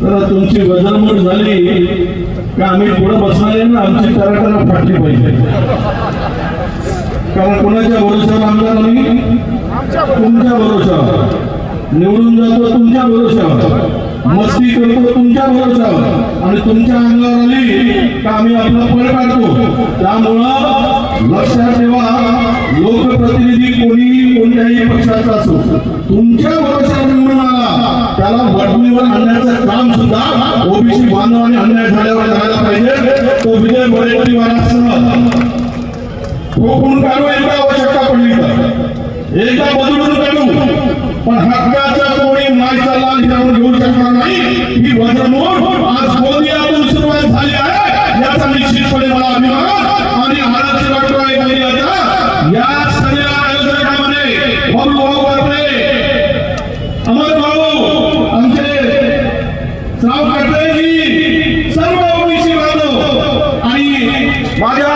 जरा तुमची वजनमूट झाली का आम्ही पुढे बसणार आहे ना आमची कराटाला फाटली पाहिजे. कारण कोणाच्या भरोशावर आमदार नाही? तुमच्या भरोशावर निवडून जातो तुमच्या भरोशावर मस्ती करतो तुमच्या भरोशावर आणि तुमच्या अंगावर आली का आम्ही आपला पळ काढतो? त्यामुळं लक्षात ठेवा लोकप्रतिनिधी कोणी कोणत्याही पक्षाचा असो तुमच्या भरोशावर निवडून आला त्याला वडणीवर आणण्याचं काम सुद्धा ओबीसी बांधवाने अन्याय झाल्यावर करायला पाहिजे. तो विजय वडेट्टीवारासह ठोकून काढू? एकदा आवश्यकता पडली तर. एकदा बदलून काढू. पण हक्काचा श्राव सर्व ओबीसी बांधव आणि माझ्या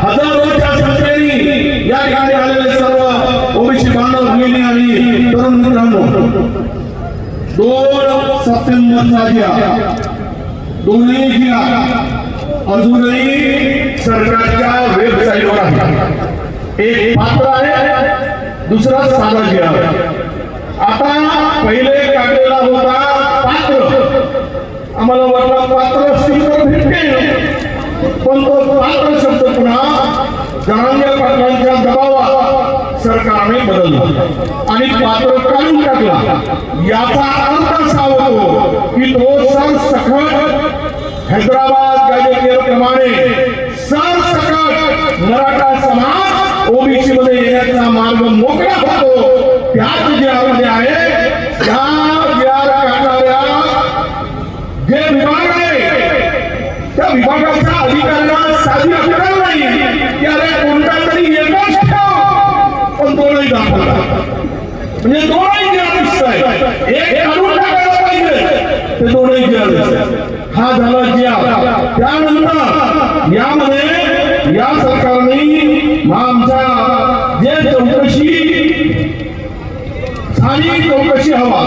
हजारोच्या संख्येने या ठिकाणी आलेले सर्व ओबीसी बांधव आणि तरुण मित्रांनो दोन सप्टेंबरचा जिया दोन्ही जिया अजूनही सरकारच्या वेबसाईटवर आहे एक पात्र आहे दुसरा साधा जिया आता पहिले आम्हाला वाटलं पात्र असतील तर भेटते पण तो पात्र शब्द पुन्हा जनांगे पाटलांच्या दबावात सरकारने बदलला. आणि पात्र काढून टाकला. याचा अर्थ असा होतो की तो सरसकट हैदराबाद गाजेटियर प्रमाणे सरसकट मराठा समाज ओबीसी मध्ये येण्याचा मार्ग मोकळा होतो. त्याच जिल्ह्यामध्ये आहे त्या जिल्ह्याला काढणाऱ्या जे विभाग आहे त्या विभागाच्या अधिकाऱ्यांना साधी अक्कल नाही की अरे कोणता तरी एकच ठेव पण तो नाही दाखवला म्हणजे दोनही जिल्हा आहे. एक काढून टाकायला पाहिजे ते दोनही जिल्हा हा झाला जिया. त्यानंतर यामध्ये या सरकारने आमच्या जे चौकशी झाली चौकशी हवा.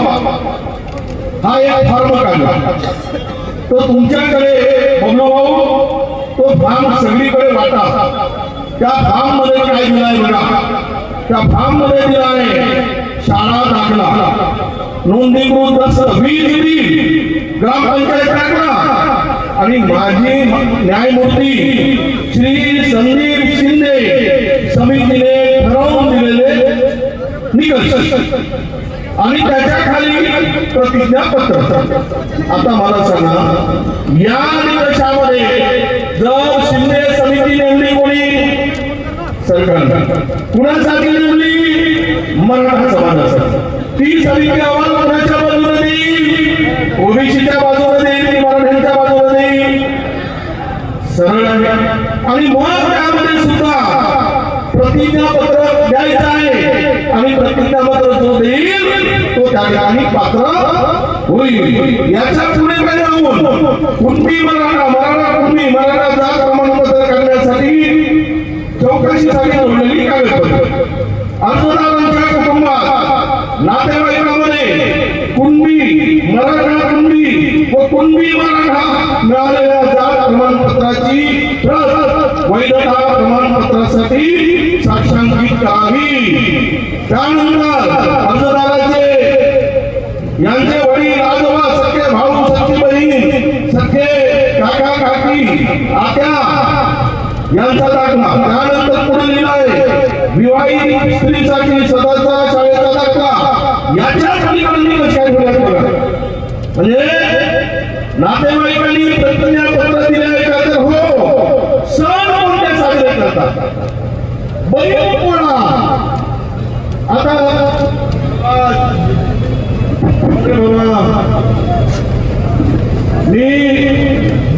हा एक फॉर्म काढला. तो तुमच्याकडे बबलू भाऊ तो फॉर्म सगळीकडे वाटा. त्या फॉर्ममध्ये काय दिलाय बघा. त्या फॉर्ममध्ये दिलाय शाळा दाखला नोंदणीकृत दस वीज बिल ग्रामपंचायत टाकला आणि माजी न्यायमूर्ती श्री संदीप शिंदे समितीने ठरवून दिलेले निकष. आणि त्याच्याखाली प्रतिज्ञापत्र. आता मला सांगा या निकषामध्ये जर शिंदे समिती नेमली कोणी? सरकार. कुणासाठी नेमली मराठा समाजासाठी ती समिती अहवाल कुणाच्या बाजूने देईल ओबीसीच्या बाजूने देईल की मराठ्यांच्या बाजूने देईल सरळ आहे आणि मग त्यामध्ये सुद्धा प्रतिज्ञापत्र द्यायचं आहे आणि प्रतिज्ञापत्र जो देईल तो त्या ठिकाणी पात्र होईल याच्यापुढे काय राहून कुणबी मराठा मराठा कुणबी मराठा जात प्रमाणपत्र करण्यासाठी चौकशीसाठी जोडलेली कागदपत्र अर्जदारांच्या कुटुंबात नातेवाईकामध्ये कुणबी मराठा कुणबी व कुणबी मराठा मिळालेल्या जात प्रमाणपत्राची प्रत वैधता प्रमाणपत्रासाठी साक्षांकित करावी. त्यानंतर अर्जदाराचे यांचे काका काकी आत्या यांचा दाखला. त्यानंतर पुढे लिहिलाय विवाहित स्त्रीसाठी स्वतःचा शाळेचा दाखला. याच्या पलीकडे कशा ठेवल्यात बघा म्हणजे नातेवाईकांनी प्रतिज्ञापत्र दिले का तर हो सण कोणते साजरे करतात. बैल बैलपोळा आता मी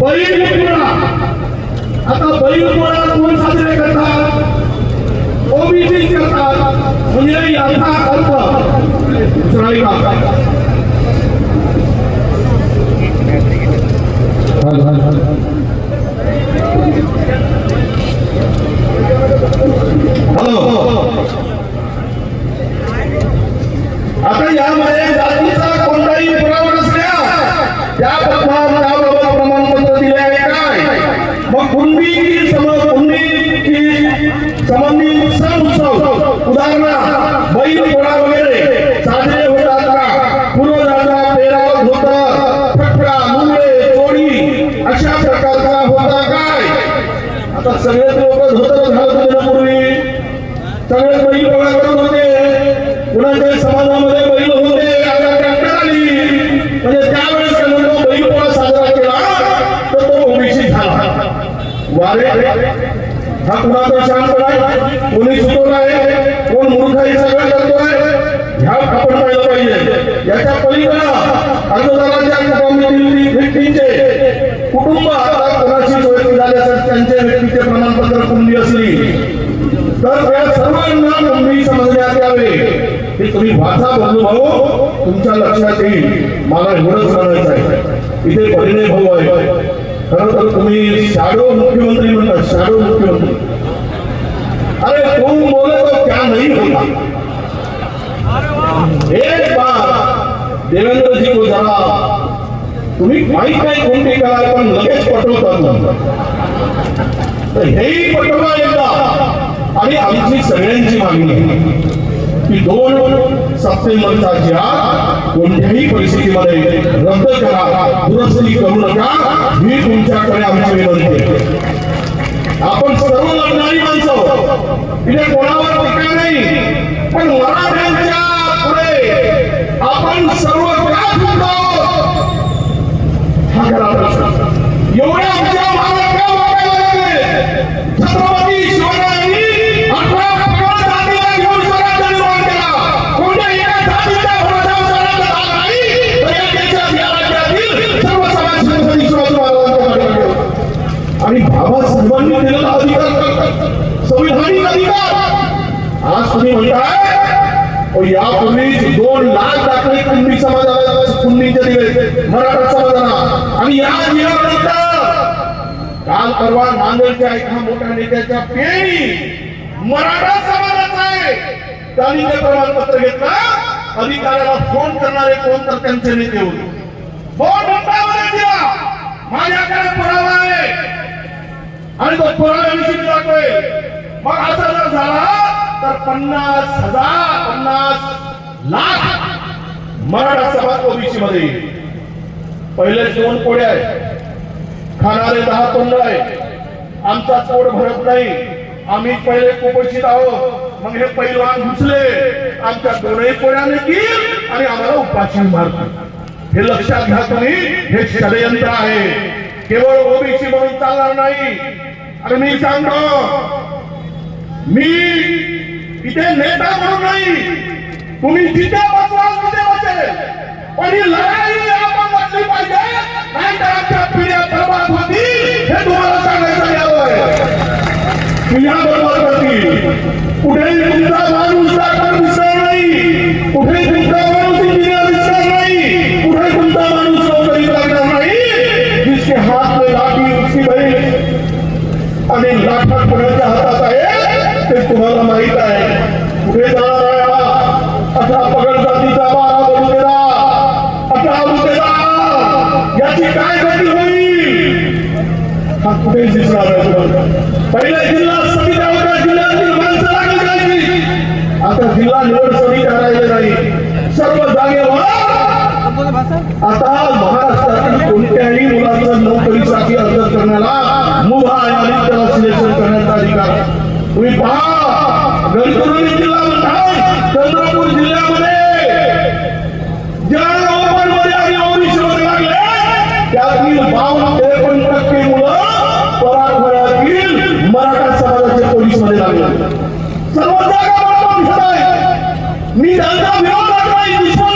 बळीपोळा आता बळीपोळा कोण साजरे करतात? ओबीसी करतात. म्हणजे याचा अर्थ श्राई हॅलो. आता यामध्ये जातीचा कोणताही पुरावा नसल्या त्या प्रथाला आता सगळेच लोक धोतर घालत होते पूर्वी. सगळे बैल पोळा करत होते. कुणाच्या समाजामध्ये बैल होते आता ट्रॅक्टर आली. म्हणजे त्यावेळेस का बैल पोळा साजरा केला. तर तो ओबीसी झाला. वारे हा कुणाचा शांत आहे? कोणी चुकवला आहे कोण मूर्खाई सगळं करतोय ह्या आपण पाहिलं पाहिजे याच्या पलीकडं अर्जदाराच्या कुटुंबातील व्यक्तींचे कुटुंब आता कोणाची सोयी झाल्यासाठी त्यांचे व्यक्तीचे प्रमाणपत्र कुंडी असली तर त्या सर्वांना नोंदणी समजण्यात यावे हे तुम्ही भाषा बंधू भाऊ तुमच्या लक्षात येईल मला एवढंच सांगायचं आहे. इथे परिणय भाऊ आहे खरं तर तुम्ही शाडो मुख्यमंत्री म्हणता शाडो मुख्यमंत्री. अरे तुम बोले तो क्या नहीं होता. एक बार देवेंद्र जी को जरा तुम्ही माहीत नाही कोणते करा पण लगेच पटवतात तर हेही पटवा एकदा. आणि आमची सगळ्यांची मागणी आहे. की दोन सप्टेंबरचा जिहाद कोणत्याही परिस्थितीमध्ये रद्द करा दुरुस्ती करू नका ही तुमच्याकडे आमची विनंती आहे. आपण सर्व लढणारी माणसं तिथे कोणावर टीका नाही पण मराठ्यांच्या पुढे आपण सर्व का हा करा. अधिकार आज तुम्ही म्हणताय यापूर्वीच दोन लाख दाखले कुंभी समाजाला कुंडीचे दिले मराठा समाजाला. आणि या दिल्यानंतर काल परवा नांदेडच्या एका मोठ्या नेत्याच्या पेणी मराठा समाजाचा आहे. त्यांनी ते प्रमाणपत्र घेतलं अधिकाऱ्याला फोन करणारे कोण तर त्यांचे नेते होते? फोन नंबरमध्ये दिला माझ्याकडे पुरावा आहे. आणि तो पुराव्याविषयी दाखवेल. मग असं जर झाला तर पन्नास हजार पन्नास लाख मराठा समाज ओबीसी मध्ये पहिले दोन पोळ्या आहेत. खाणारे दहा तोंड आहे. आमचा पोट भरत नाही. आम्ही पहिले कुपोषित आहोत. मग हे पैलवान घुसले. आमच्या दोनही कोड्याने की आणि आम्हाला उपाशी मारतील हे लक्षात घ्या तुम्ही. हे षडयंत्र आहे. केवळ ओबीसी म्हणून चालणार नाही. आणि मी सांगतो. मी इथे नेता म्हणून नाही. तुम्ही जिथे बसवाल तिथे बसेल पण ही लढाई आपण लढली पाहिजे. नाहीतर आमच्या पिढ्या बर्बाद होतील हे तुम्हाला सांगायचं यावं पिढ्या बर्बाद होतील कुठेही तुमचा माणूस डॉक्टर दिसणार नाही. कुठे तुमचा माणूस इंजिनियर दिसणार नाही. कुठे तुमचा माणूस नोकरी लागणार नाही. जिसके हात लाठी उसकी बहीण आणि लाखा पुण्याच्या हातात आहे. ते तुम्हाला माहीत आहे. पुढे जाणार आहे हा. पगड जातीचा बारा बनू देदा असा अठरा बलुतेरा याची काय गती होईल? हा कुठे दिसणार आहे तुम्हाला. पहिले जिल्हा समित्या होत्या जिल्ह्यातील माणसं लागली जायची आता जिल्हा निवड समिती राहिले नाही. सर्व जागेवर. आता महाराष्ट्रातील कोणत्याही मुलाचं नोकरीसाठी अर्ज करण्याला मुभा आणि त्याला सिलेक्शन करण्याचा अधिकार. आहे. पहा गडचिरोली जिल्हा म्हणतात चंद्रपूर जिल्ह्यामध्ये ज्या नोकरीमध्ये आणि ओबीसी मध्ये लागले त्यातील बावन त्रेपन्न टक्के मुलं पराठवाड्यातील मराठा समाजाच्या पोलीसमध्ये लागले सर्व जागा दिसत आहे मी त्यांचा विरोध नाही नाही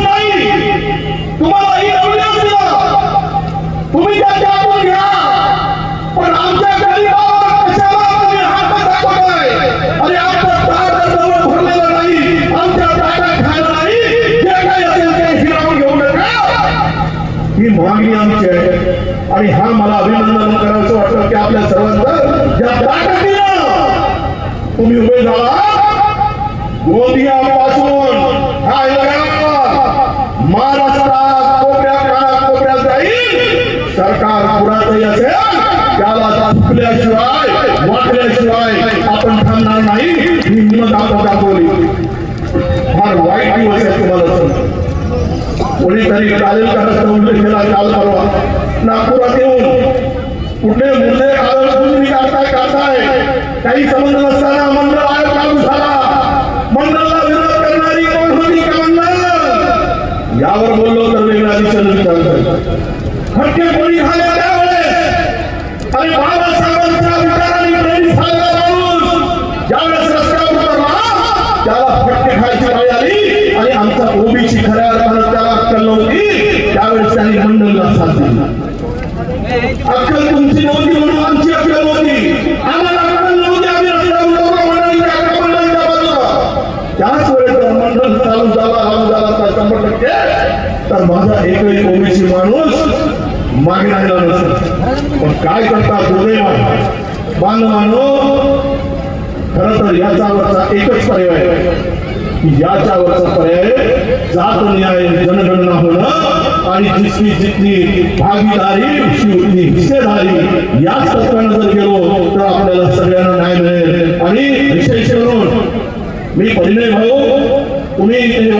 सरकार कुणाचंही असेल त्याला चुकल्याशिवाय वाटल्याशिवाय आपण थांबणार नाही. ही हिंमत आपण दाखवली. फार वाईट दिवस आहे तुम्हाला कोणीतरी चालेल का? रस्ता गेला केला काल परवा. नागपुरात येऊन. कुठले मुद्दे कारण तुम्ही काढताय काही संबंध नसताना मंडळ आयोग लागू झाला. मंडळाला विरोध करणारी कोण होती का मंडळ? यावर बोललो तर वेगळा दिशा विचार करतात फटके कोणी त्यावेळेस आणि बाबासाहेबांच्या प्रेरित झालेला माणूस ज्यावेळेस रस्त्यावर उतरला त्याला फटके खायची पाळी आली आणि आमचा ओबीसी खऱ्या अर्थानं त्याला अक्कल नव्हती. त्यावेळेस त्यांनी मंडळला साथ दिला. अक्कल तुमची नव्हती म्हणून आमची अक्कल आम्हाला अक्कल नव्हती आम्ही रस्त्यावर उतरलो मंडळीच्या अक्कल मंडळीच्या बाजूला. त्याच वेळेस मंडळ चालू झाला हळू झाला तर शंभर टक्के. तर माझा एकही ओबीसी माणूस मागण्या पण काय करता दुर्दैव बांधवानो खरं तर याच्यावरचा एकच पर्याय की याच्यावरचा पर्याय जात न्याय जनगणना होणं आणि जिसली जितली भागीदारी उतनी हिस्सेदारी याच तत्वानं जर गेलो तर आपल्याला सगळ्यांना न्याय मिळेल. आणि विशेष म्हणून मी परिणय भाऊ तुम्ही